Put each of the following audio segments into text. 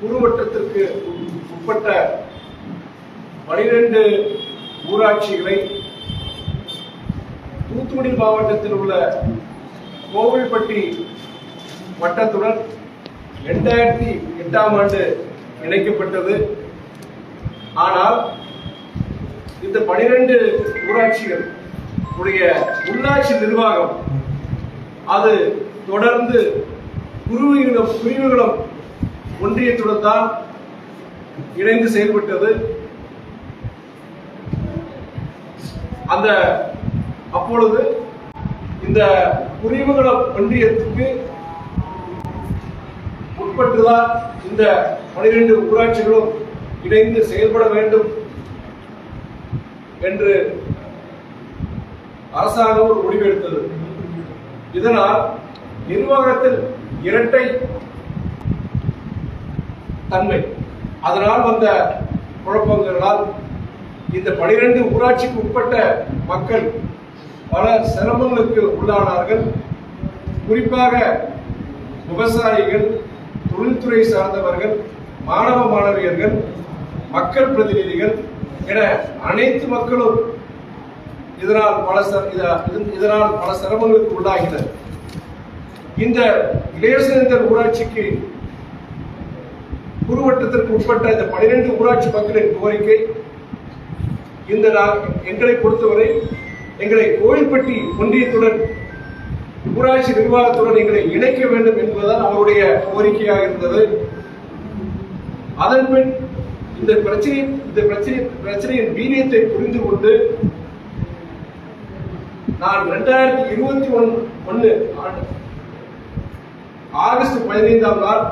குறுவட்டத்திற்கு உட்பட்ட பனிரெண்டு ஊராட்சிகளை தூத்துக்குடி மாவட்டத்தில் உள்ள கோவில்பட்டி வட்டத்துடன் இரண்டாயிரத்தி எட்டாம் ஆண்டு இணைக்கப்பட்டது. ஆனால் இந்த பனிரெண்டு ஊராட்சிகள் உடைய உள்ளாட்சி நிர்வாகம் அது தொடர்ந்து குருவிகளும் பிரிவுகளும் ஒன்றியத்துடன் தான் இணைந்து செயல்பட்டது. அந்த அப்பொழுது இந்த குருவிகுளம் ஒன்றியத்துக்கு உட்பட்டுதான் இந்த பனிரெண்டு ஊராட்சிகளும் இணைந்து செயல்பட வேண்டும் என்று அரசாங்கம் ஒரு முடிவெடுத்தது. இதனால் நிர்வாகத்தில் இரட்டை தன்மை. அதனால் வந்த குழப்பங்களால் இந்த பனிரெண்டு ஊராட்சிக்கு உட்பட்ட மக்கள் பல சிரமங்களுக்கு உள்ளானார்கள். குறிப்பாக விவசாயிகள் தொழில்துறை சார்ந்தவர்கள் மாணவ மாணவியர்கள் மக்கள் பிரதிநிதிகள் என அனைத்து மக்களும் இதனால் பல இதனால் பல சிரமங்களுக்கு உள்ளாகினர். இந்த இளையசேந்தர் ஊராட்சிக்கு குறுவட்டத்திற்கு உட்பட்ட இந்த பனிரெண்டு ஊராட்சி மக்களின் கோரிக்கை இந்த எங்களை பொறுத்தவரை எங்களை கோயில்பட்டி ஒன்றியத்துடன் ஊராட்சி நிர்வாகத்துடன் எங்களை இணைக்க வேண்டும் என்பதுதான் அவருடைய கோரிக்கையாக இருந்தது. அதன் பின் இந்த பிரச்சனை இந்த பிரச்சனை பிரச்சனையின் வீரியத்தை புரிந்து கொண்டு நான் ரெண்டாயிரத்தி இருபத்தி ஒன் ஒன்று ஆகஸ்ட் பதினைந்தாம் நாள்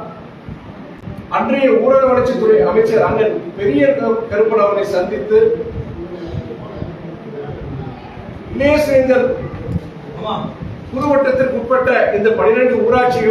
அன்றைய ஊரக வளர்ச்சித்துறை அமைச்சர் அண்ணன் பெரிய கரு- கருப்பன் அவரை சந்தித்து புதுவட்டத்திற்கு உட்பட்ட இந்த பனிரெண்டு ஊராட்சிகள்